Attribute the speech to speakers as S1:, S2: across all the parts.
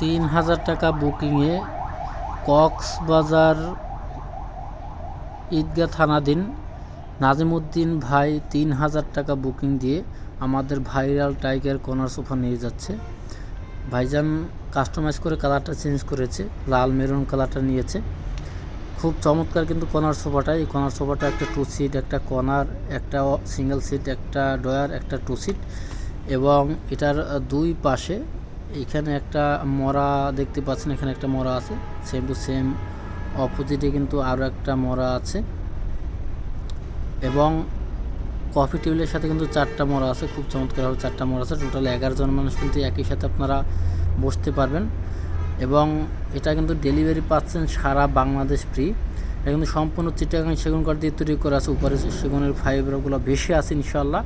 S1: তিন হাজার টাকা বুকিংয়ে কক্সবাজার ঈদগাহ থানাধীন নাজিমুদ্দিন ভাই তিন হাজার টাকা বুকিং দিয়ে আমাদের ভাইরাল টাইগার কর্নার সোফা নিয়ে যাচ্ছে। ভাইজান কাস্টমাইজ করে কালারটা চেঞ্জ করেছে, লাল মেরুন কালারটা নিয়েছে। খুব চমৎকার কিন্তু কর্নার সোফাটা। এই কর্নার সোফাটা একটা টু সিট একটা কর্নার, একটা সিঙ্গেল সিট একটা ডয়ার একটা টু সিট এবং এটার দুই পাশে এখানে একটা মরা দেখতে পাচ্ছেন, এখানে একটা মরা আছে। সেম টু সেম অপোজিটে কিন্তু আরও একটা মরা আছে। এবং কফি টেবিলের সাথে কিন্তু চারটা মরা আছে। খুব চমৎকারভাবে চারটা মরা আছে। টোটাল এগারো জন মানুষ কিন্তু একই সাথে আপনারা বসতে পারবেন। এবং এটা কিন্তু ডেলিভারি পাচ্ছেন সারা বাংলাদেশ ফ্রি এটা কিন্তু সম্পূর্ণ চিটাগাং সেগুন কাঠ দিয়ে তৈরি করা আছে। উপরে সেগুনের ফাইবারগুলো বেশি আছে ইনশাল্লাহ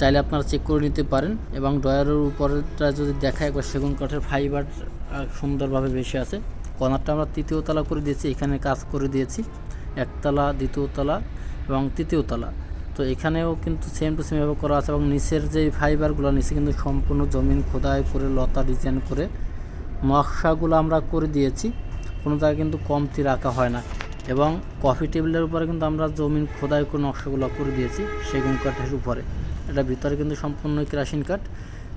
S1: চাইলে আপনারা চেক করে নিতে পারেন এবং ডয়ারের উপরটা যদি দেখা একবার সেগুন কাঠের ফাইবার সুন্দরভাবে বেশি আছে কর্নারটা আমরা তৃতীয় তলা করে দিয়েছি, এখানে কাজ করে দিয়েছি। একতলা, দ্বিতীয় তলা এবং তৃতীয় তলা। তো এখানেও কিন্তু সেম টু সেমভাবে করা আছে এবং নিচের যে ফাইবারগুলো নিচে কিন্তু সম্পূর্ণ জমিন খোদাই করে, লতা ডিজাইন করে, নকশাগুলো আমরা করে দিয়েছি। কোনো জায়গায় কিন্তু কমতি রাখা হয় না এবং কফি টেবিলের উপরে কিন্তু আমরা জমিন খোদাই করে নকশাগুলো করে দিয়েছি সেগুন কাঠের উপরে। এটা ভিতরে কিন্তু সম্পূর্ণ কেরাসিন কাঠ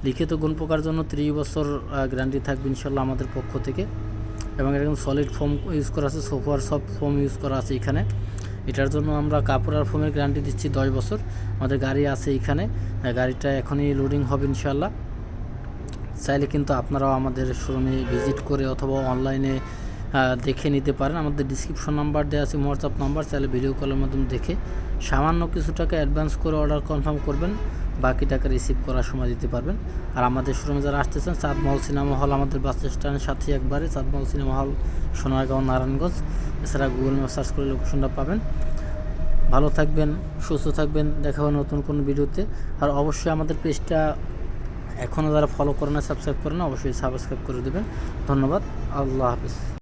S1: লিখিত গুণ পোকার জন্য ত্রিশ বছর গ্যারান্টি থাকবে ইনশাল্লাহ আমাদের পক্ষ থেকে। এবং এটা কিন্তু সলিড ফোম ইউজ করা আছে সোফার সব ফোম ইউজ করা আছে এখানে। এটার জন্য আমরা কাপড় আর ফোমের গ্যারান্টি দিচ্ছি দশ বছর। আমাদের গাড়ি আছে এখানে। গাড়িটা এখনই লোডিং হবে ইনশাল্লাহ চাইলে কিন্তু আপনারাও আমাদের শোরুমে ভিজিট করে অথবা অনলাইনে দেখে নিতে পারেন। আমাদের ডিসক্রিপশন নাম্বার দেওয়া আছে হোয়াটসঅ্যাপ নাম্বার চাইলে ভিডিও কলের মাধ্যমে দেখে সামান্য কিছু টাকা অ্যাডভান্স করে অর্ডার কনফার্ম করবেন। বাকি টাকা রিসিভ করার সময় দিতে পারবেন। আর আমাদের শোরুমে যারা আসতেছেন চাঁদমহল সিনেমা হল আমাদের বাস স্ট্যান্ডের সাথে একবারে চাঁদমহল সিনেমা হল সোনারগাঁও, নারায়ণগঞ্জ। এছাড়া গুগল ম্যাপ সার্চ করে লোকেশনটা পাবেন। ভালো থাকবেন, সুস্থ থাকবেন। দেখা হবে নতুন কোনো ভিডিওতে আর অবশ্যই আমাদের পেজটা এখনও যারা ফলো করে না সাবস্ক্রাইব করে না, অবশ্যই সাবস্ক্রাইব করে দেবেন। ধন্যবাদ। আল্লাহ হাফিজ।